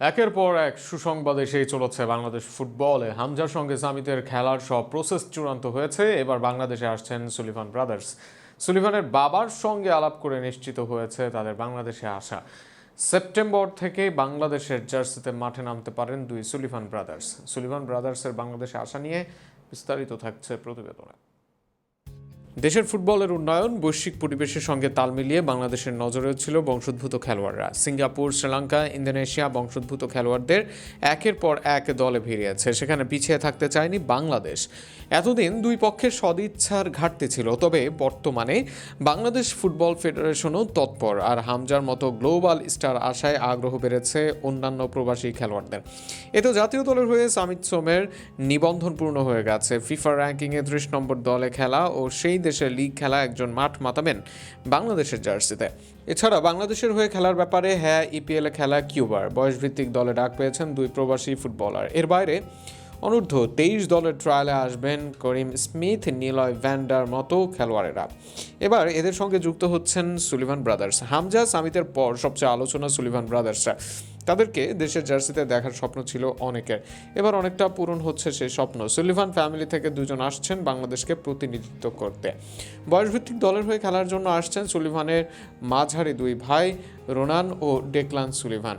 একের পর এক সুসংবাদ এসেই চলেছে বাংলাদেশ ফুটবলে। হামজার সঙ্গে সামিতের খেলার সব প্রসেস চূড়ান্ত হয়েছে। এবার বাংলাদেশে আসছেন সুলিভান ব্রাদার্স সুলিভানের বাবার সঙ্গে আলাপ করে নিশ্চিত হয়েছে তাদের বাংলাদেশে আসা। সেপ্টেম্বর থেকে বাংলাদেশের জার্সিতে মাঠে নামতে পারেন দুই সুলিভান ব্রাদার্স সুলিভান ব্রাদার্সের বাংলাদেশে আসা নিয়ে বিস্তারিত থাকছে প্রতিবেদনে। দেশের ফুটবলের উন্নয়ন, বৈশ্বিক পরিবেশের সঙ্গে তাল মিলিয়ে বাংলাদেশের নজরেও ছিল বংশোদ্ভূত খেলোয়াড়রা। সিঙ্গাপুর, শ্রীলঙ্কা, ইন্দোনেশিয়া বংশোদ্ভূত খেলোয়াড়দের একের পর এক দলে ভিড়িয়েছে। সেখানে পিছিয়ে থাকতে চায়নি বাংলাদেশ। এতদিন দুই পক্ষের সদিচ্ছার ঘাটতি ছিল, তবে বর্তমানে বাংলাদেশ ফুটবল ফেডারেশনও তৎপর আর হামজার মতো গ্লোবাল স্টার আশায় আগ্রহ বেড়েছে অন্যান্য প্রবাসী খেলোয়াড়দের। এতে জাতীয় দলের হয়ে সামিত সোমের নিবন্ধন পূর্ণ হয়ে গেছে। ফিফা র্যাঙ্কিংয়ে ত্রিশ নম্বর দলে খেলা ও সেই দেশের লিগ খেলা একজন মাঠ মাতাবেন বাংলাদেশের জার্সিতে। এছাড়া বাংলাদেশের হয়ে খেলার ব্যাপারে হ্যাঁ ইপিএলে খেলা কিউবার। বয়সভিত্তিক দলে ডাক পেয়েছেন দুই প্রবাসী ফুটবলার। এর বাইরে অনূর্ধ্ব তেইশ দলের ট্রায়ালে আসবেন করিম স্মিথ, নিলয় ভ্যান্ডার মতো খেলোয়াড়েরা। এবার এদের সঙ্গে যুক্ত হচ্ছেন সুলিভান ব্রাদার্স। হামজা সামিতের পর সবচেয়ে আলোচনা সুলিভান ব্রাদার্সরা। তাদেরকে দেশের জার্সিতে দেখার স্বপ্ন ছিল অনেকের। এবার অনেকটা পূরণ হচ্ছে সেই স্বপ্ন। সুলিভান ফ্যামিলি থেকে দুজন আসছেন বাংলাদেশকে প্রতিনিধিত্ব করতে। বয়সভিত্তিক দলের হয়ে খেলার জন্য আসছেন সুলিভানের মাঝারি দুই ভাই রোনান ও ডেকলান সুলিভান।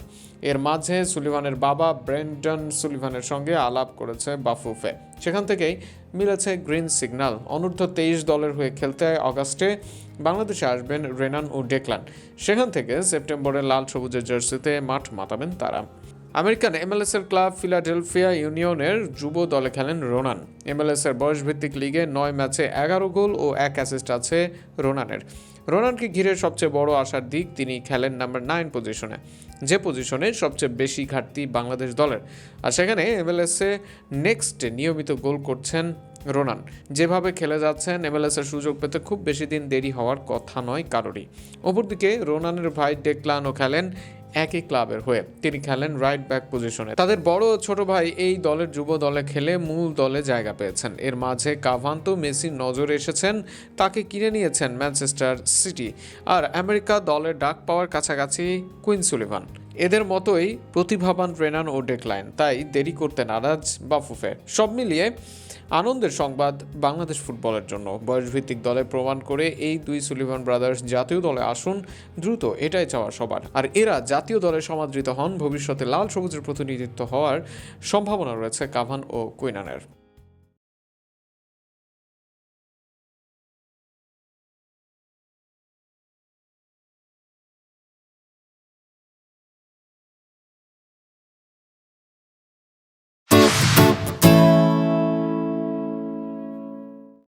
এর মাঝে সুলিভানের বাবা ব্রেন্ডন সুলিভানের সঙ্গে আলাপ করেছে বাফুফে। সেখান থেকেই মিলেছে গ্রিন সিগন্যাল অনূর্ধ্ব তেইশ দলের হয়ে খেলতে অগাস্টে বাংলাদেশে আসবেন রেনান ও ডেকলান। সেখান থেকে সেপ্টেম্বরে লাল সবুজের জার্সিতে মাঠ মাতাবেন তারা। আমেরিকান এমএলএস এর ক্লাব ফিলাডেলফিয়া ইউনিয়নের যুব দলে খেলেন রোনান। এমএলএস এর বয়সভিত্তিক লিগে নয় ম্যাচে এগারো গোল ও এক অ্যাসিস্ট আছে রোনানের। রোনানকে ঘিরে সবচেয়ে বড় আশার দিক তিনি খেলেন নাম্বার নাইন পজিশনে, যে পজিশনে সবচেয়ে বেশি ঘাটতি বাংলাদেশ দলের। আর সেখানে এমএলএসে নেক্সট নিয়মিত গোল করছেন রোনান। যেভাবে খেলে যাচ্ছেন এমএলএস এর সুযোগ পেতে খুব বেশি দিন দেরি হওয়ার কথা নয় কারোরই। অপরদিকে রোনানের ভাই ডেকলানও খেলেন একই ক্লাবের হয়ে তিনি খেলেন রাইট ব্যাক পজিশনে তাদের বড় ছোট ভাই এই দলের যুব দলে খেলে মূল দলে জায়গা পেয়েছেন। এর মাঝে কাভান্ত মেসির নজরে এসেছেন, তাকে কিনে নিয়েছেন ম্যানচেস্টার সিটি। আর আমেরিকা দলের ডাক পাওয়ার কাছাকাছি কুইন সুলিভান। এদের মতোই প্রতিভাবান রেনান ও ডেকলাইন, তাই দেরি করতে নারাজ বাফুফে। সব মিলিয়ে আনন্দের সংবাদ বাংলাদেশ ফুটবলের জন্য। বয়সভিত্তিক দলে প্রমাণ করে এই দুই সুলিভান ব্রাদার্স জাতীয় দলে আসুন, দ্রুত এটাই চাওয়া সবার। আর এরা জাতীয় দলে সমাদৃত হন, ভবিষ্যতে লাল সবুজের প্রতিনিধিত্ব হওয়ার সম্ভাবনা রয়েছে কাভান ও কুইনানের।